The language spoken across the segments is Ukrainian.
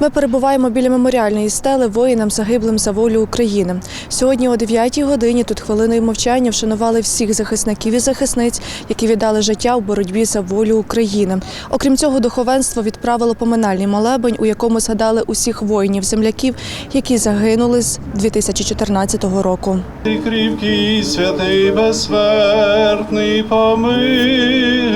Ми перебуваємо біля меморіальної стели воїнам загиблим за волю України. Сьогодні о 9-й годині тут хвилиною мовчання вшанували всіх захисників і захисниць, які віддали життя у боротьбі за волю України. Окрім цього, духовенство відправило поминальний молебень, у якому згадали усіх воїнів-земляків, які загинули з 2014 року. Ти святий безсмертний, помилуй.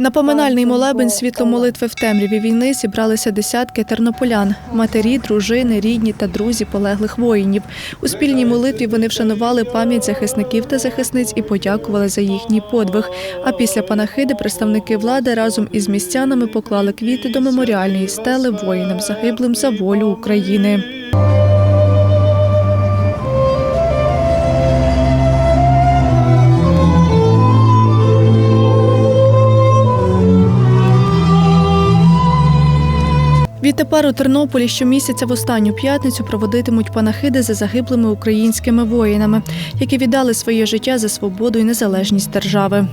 На поминальний молебень світло молитви в темряві війни зібралися десятки тернополян, матері, дружини, рідні та друзі полеглих воїнів. У спільній молитві вони вшанували пам'ять захисників та захисниць і подякували за їхній подвиг. А після панахиди представники влади разом із містянами поклали квіти до меморіальної стели воїнам загиблим за волю України. Відтепер у Тернополі щомісяця в останню п'ятницю проводитимуть панахиди за загиблими українськими воїнами, які віддали своє життя за свободу і незалежність держави.